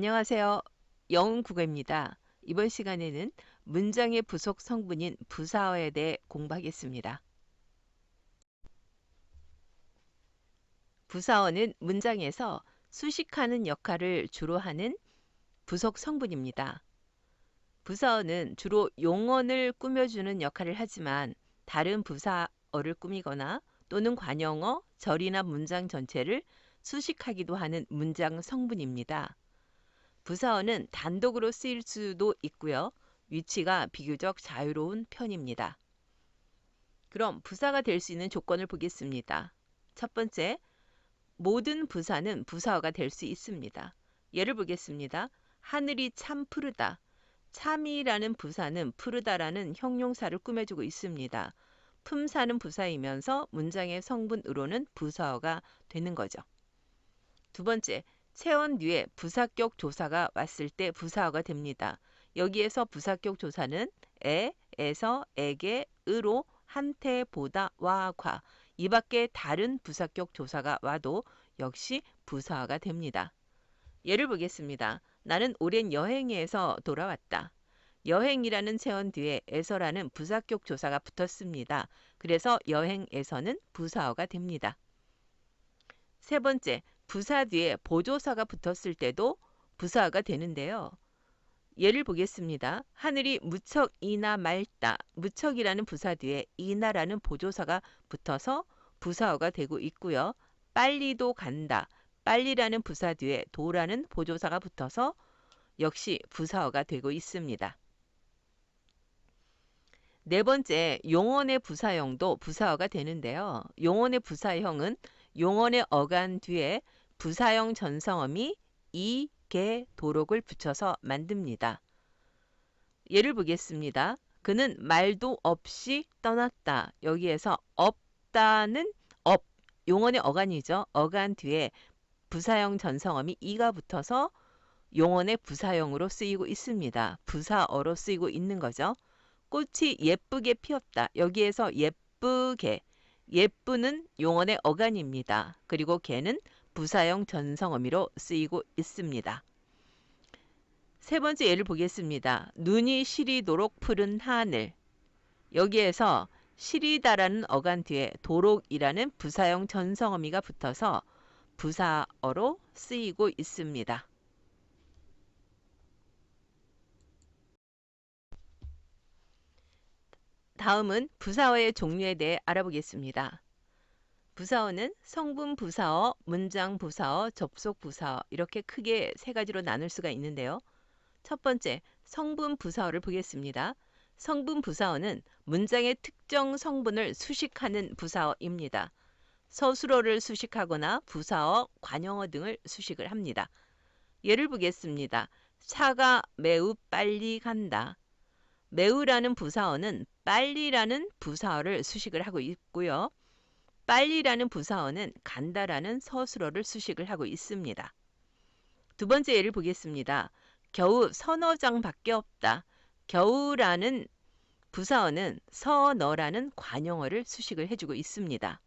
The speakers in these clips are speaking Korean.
안녕하세요. 영훈 국어입니다. 이번 시간에는 문장의 부속 성분인 부사어에 대해 공부하겠습니다. 부사어는 문장에서 수식하는 역할을 주로 하는 부속 성분입니다. 부사어는 주로 용언을 꾸며주는 역할을 하지만 다른 부사어를 꾸미거나 또는 관용어, 절이나 문장 전체를 수식하기도 하는 문장 성분입니다. 부사어는 단독으로 쓰일 수도 있고요. 위치가 비교적 자유로운 편입니다. 그럼 부사가 될 수 있는 조건을 보겠습니다. 첫 번째, 모든 부사는 부사어가 될 수 있습니다. 예를 보겠습니다. 하늘이 참 푸르다. 참이라는 부사는 푸르다라는 형용사를 꾸며주고 있습니다. 품사는 부사이면서 문장의 성분으로는 부사어가 되는 거죠. 두 번째, 체언 뒤에 부사격 조사가 왔을 때 부사어가 됩니다. 여기에서 부사격 조사는 에, 에서, 에게, 으로, 한테, 보다, 와, 과. 이 밖에 다른 부사격 조사가 와도 역시 부사어가 됩니다. 예를 보겠습니다. 나는 오랜 여행에서 돌아왔다. 여행이라는 체언 뒤에 에서라는 부사격 조사가 붙었습니다. 그래서 여행에서는 부사어가 됩니다. 세 번째, 부사 뒤에 보조사가 붙었을 때도 부사가 되는데요. 예를 보겠습니다. 하늘이 무척 이나 맑다. 무척이라는 부사 뒤에 이나라는 보조사가 붙어서 부사어가 되고 있고요. 빨리도 간다. 빨리라는 부사 뒤에 도라는 보조사가 붙어서 역시 부사어가 되고 있습니다. 네 번째, 용언의 부사형도 부사어가 되는데요. 용언의 부사형은 용언의 어간 뒤에 부사형 전성어미 이, 개, 도록을 붙여서 만듭니다. 예를 보겠습니다. 그는 말도 없이 떠났다. 여기에서 없다는 업, 용언의 어간이죠. 어간 뒤에 부사형 전성어미 이가 붙어서 용언의 부사형으로 쓰이고 있습니다. 부사어로 쓰이고 있는 거죠. 꽃이 예쁘게 피었다. 여기에서 예쁘게, 예쁘는 용언의 어간입니다. 그리고 개는 부사형 전성어미로 쓰이고 있습니다. 세 번째 예를 보겠습니다. 눈이 시리도록 푸른 하늘. 여기에서 시리다라는 어간 뒤에 도록이라는 부사형 전성어미가 붙어서 부사어로 쓰이고 있습니다. 다음은 부사어의 종류에 대해 알아보겠습니다. 부사어는 성분 부사어, 문장 부사어, 접속 부사어 이렇게 크게 세 가지로 나눌 수가 있는데요. 첫 번째, 성분 부사어를 보겠습니다. 성분 부사어는 문장의 특정 성분을 수식하는 부사어입니다. 서술어를 수식하거나 부사어, 관용어 등을 수식을 합니다. 예를 보겠습니다. 차가 매우 빨리 간다. 매우라는 부사어는 빨리라는 부사어를 수식을 하고 있고요. 빨리라는 부사어는 간다라는 서술어를 수식을 하고 있습니다. 두 번째 예를 보겠습니다. 겨우 서너 장밖에 없다. 겨우라는 부사어는 서너라는 관용어를 수식을 해주고 있습니다.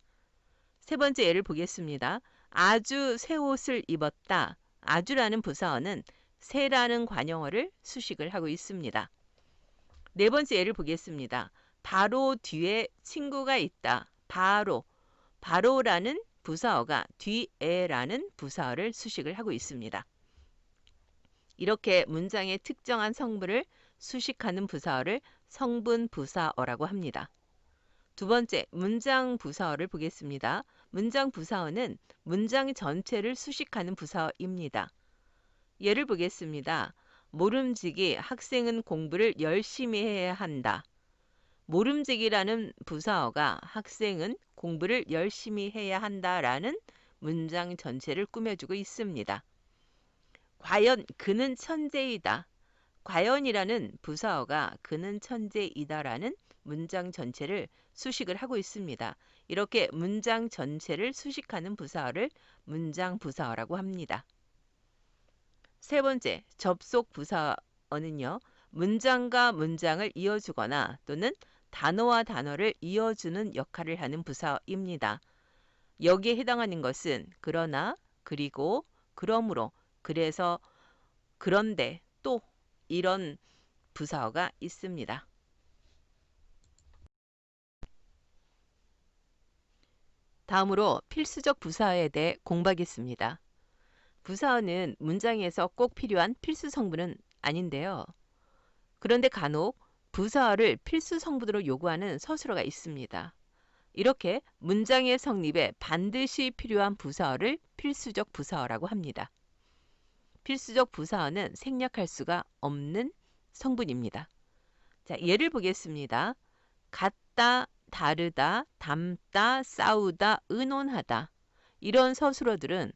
세 번째 예를 보겠습니다. 아주 새 옷을 입었다. 아주라는 부사어는 새라는 관용어를 수식을 하고 있습니다. 네 번째 예를 보겠습니다. 바로 뒤에 친구가 있다. 바로 바로라는 부사어가 뒤에라는 부사어를 수식을 하고 있습니다. 이렇게 문장의 특정한 성분을 수식하는 부사어를 성분 부사어라고 합니다. 두 번째, 문장 부사어를 보겠습니다. 문장 부사어는 문장 전체를 수식하는 부사어입니다. 예를 보겠습니다. 모름지기 학생은 공부를 열심히 해야 한다. 모름지기라는 부사어가 학생은 공부를 열심히 해야 한다라는 문장 전체를 꾸며주고 있습니다. 과연 그는 천재이다. 과연이라는 부사어가 그는 천재이다라는 문장 전체를 수식을 하고 있습니다. 이렇게 문장 전체를 수식하는 부사어를 문장 부사어라고 합니다. 세 번째, 접속 부사어는요. 문장과 문장을 이어주거나 또는 단어와 단어를 이어주는 역할을 하는 부사입니다. 여기에 해당하는 것은 그러나, 그리고, 그러므로, 그래서 그런데 또 이런 부사어가 있습니다. 다음으로 필수적 부사어에 대해 공부하겠습니다. 부사어는 문장에서 꼭 필요한 필수 성분은 아닌데요. 그런데 간혹 부사어를 필수 성분으로 요구하는 서술어가 있습니다. 이렇게 문장의 성립에 반드시 필요한 부사어를 필수적 부사어라고 합니다. 필수적 부사어는 생략할 수가 없는 성분입니다. 자, 예를 보겠습니다. 같다, 다르다, 닮다, 싸우다, 의논하다. 이런 서술어들은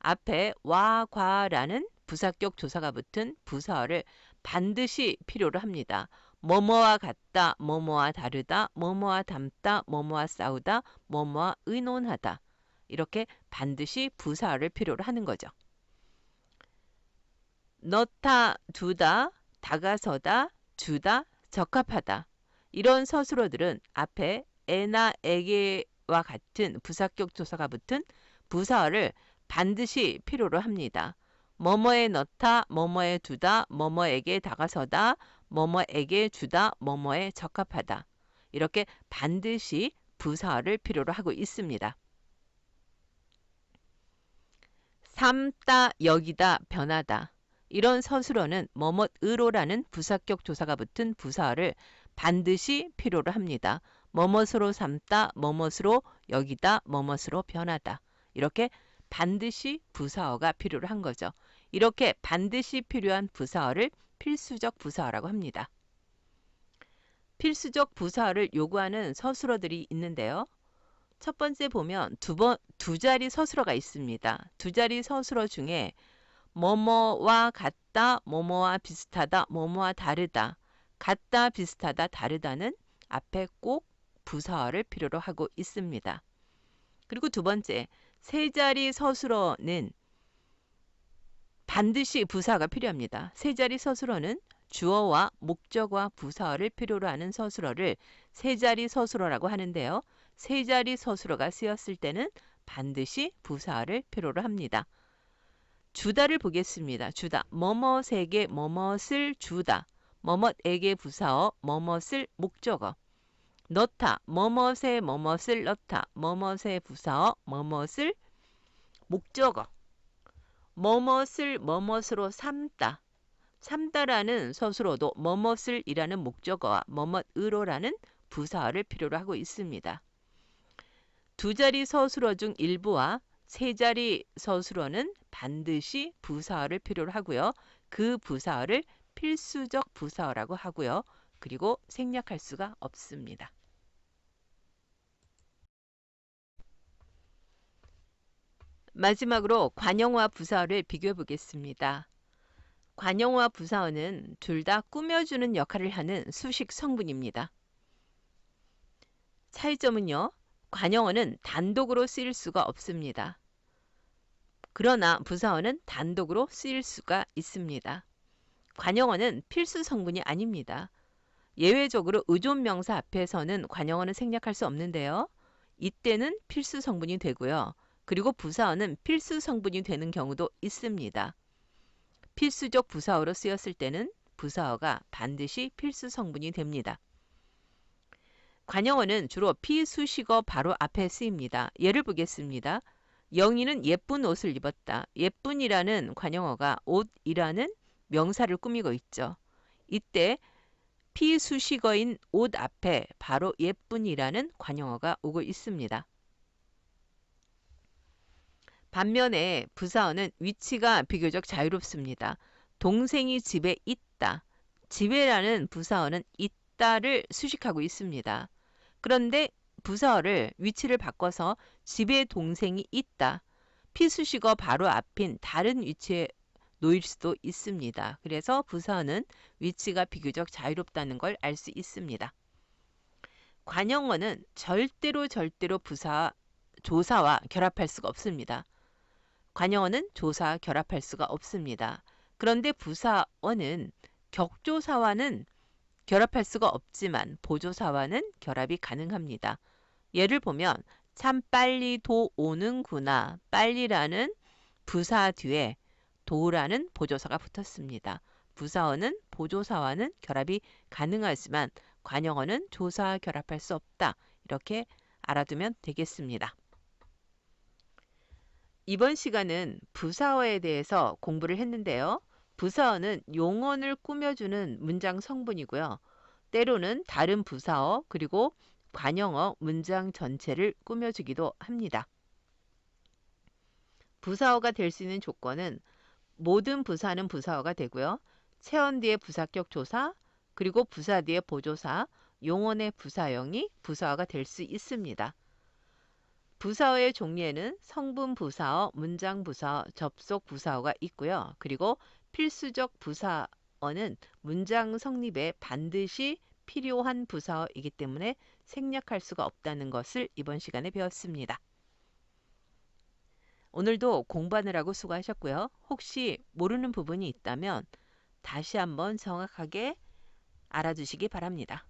앞에 와, 과라는 부사격 조사가 붙은 부사어를 반드시 필요로 합니다. 뭐뭐와 같다, 뭐뭐와 다르다, 뭐뭐와 닮다, 뭐뭐와 싸우다, 뭐뭐와 의논하다. 이렇게 반드시 부사어를 필요로 하는 거죠. 넣다, 두다, 다가서다, 주다, 적합하다. 이런 서술어들은 앞에 에나 에게와 같은 부사격 조사가 붙은 부사어를 반드시 필요로 합니다. 뭐뭐에 넣다, 뭐뭐에 두다, 뭐뭐에게 다가서다, 뭐뭐에게 주다, 뭐뭐에 적합하다. 이렇게 반드시 부사어를 필요로 하고 있습니다. 삼다, 여기다, 변하다. 이런 서술어는 뭐뭇으로라는 부사격 조사가 붙은 부사어를 반드시 필요로 합니다. 뭐뭇으로 삼다, 뭐뭇으로 여기다, 뭐뭇으로 변하다. 이렇게 반드시 부사어가 필요로 한 거죠. 이렇게 반드시 필요한 부사어를 필수적 부사어라고 합니다. 필수적 부사어를 요구하는 서술어들이 있는데요. 첫 번째 보면 두, 번, 두 자리 서술어가 있습니다. 두 자리 서술어 중에 뭐뭐와 같다, 뭐뭐와 비슷하다, 뭐뭐와 다르다, 같다, 비슷하다, 다르다는 앞에 꼭 부사어를 필요로 하고 있습니다. 그리고 두 번째, 세 자리 서술어는 반드시 부사가 필요합니다. 세 자리 서술어는 주어와 목적어와 부사어를 필요로 하는 서술어를 세 자리 서술어라고 하는데요. 세 자리 서술어가 쓰였을 때는 반드시 부사어를 필요로 합니다. 주다를 보겠습니다. 주다. 뭐뭇에게 뭐뭇을 주다. 뭐뭇에게 부사어, 뭐뭇을 목적어. 넣다. 뭐뭇에 뭐뭇을 넣다. 뭐뭇의 부사어, 뭐뭇을 목적어. 뭐뭇을 뭐뭇으로 삼다. 삼다라는 서술어도 뭐뭇을이라는 목적어와 뭐뭇으로라는 부사어를 필요로 하고 있습니다. 두 자리 서술어 중 일부와 세 자리 서술어는 반드시 부사어를 필요로 하고요. 그 부사어를 필수적 부사어라고 하고요. 그리고 생략할 수가 없습니다. 마지막으로 관용어와 부사어를 비교해 보겠습니다. 관용어와 부사어는 둘 다 꾸며주는 역할을 하는 수식 성분입니다. 차이점은요. 관용어는 단독으로 쓰일 수가 없습니다. 그러나 부사어는 단독으로 쓰일 수가 있습니다. 관용어는 필수 성분이 아닙니다. 예외적으로 의존명사 앞에서는 관용어는 생략할 수 없는데요. 이때는 필수 성분이 되고요. 그리고 부사어는 필수 성분이 되는 경우도 있습니다. 필수적 부사어로 쓰였을 때는 부사어가 반드시 필수 성분이 됩니다. 관용어는 주로 피수식어 바로 앞에 쓰입니다. 예를 보겠습니다. 영희는 예쁜 옷을 입었다. 예쁜이라는 관용어가 옷이라는 명사를 꾸미고 있죠. 이때 피수식어인 옷 앞에 바로 예쁜이라는 관용어가 오고 있습니다. 반면에 부사어는 위치가 비교적 자유롭습니다. 동생이 집에 있다. 집에라는 부사어는 있다를 수식하고 있습니다. 그런데 부사어를 위치를 바꿔서 집에 동생이 있다. 피수식어 바로 앞인 다른 위치에 놓일 수도 있습니다. 그래서 부사어는 위치가 비교적 자유롭다는 걸 알 수 있습니다. 관용어는 절대로 절대로 부사 조사와 결합할 수가 없습니다. 관용어는 조사 결합할 수가 없습니다. 그런데 부사어는 격조사와는 결합할 수가 없지만 보조사와는 결합이 가능합니다. 예를 보면 참 빨리 도 오는구나. 빨리라는 부사 뒤에 도라는 보조사가 붙었습니다. 부사어는 보조사와는 결합이 가능하지만 관형어는 조사와 결합할 수 없다. 이렇게 알아두면 되겠습니다. 이번 시간은 부사어에 대해서 공부를 했는데요. 부사어는 용언을 꾸며주는 문장 성분이고요. 때로는 다른 부사어 그리고 관형어 문장 전체를 꾸며주기도 합니다. 부사어가 될 수 있는 조건은 모든 부사는 부사어가 되고요. 체언 뒤에 부사격 조사, 그리고 부사 뒤에 보조사, 용언의 부사형이 부사어가 될 수 있습니다. 부사어의 종류에는 성분 부사어, 문장 부사어, 접속 부사어가 있고요. 그리고 필수적 부사어는 문장 성립에 반드시 필요한 부사어이기 때문에 생략할 수가 없다는 것을 이번 시간에 배웠습니다. 오늘도 공부하느라고 수고하셨고요. 혹시 모르는 부분이 있다면 다시 한번 정확하게 알아두시기 바랍니다.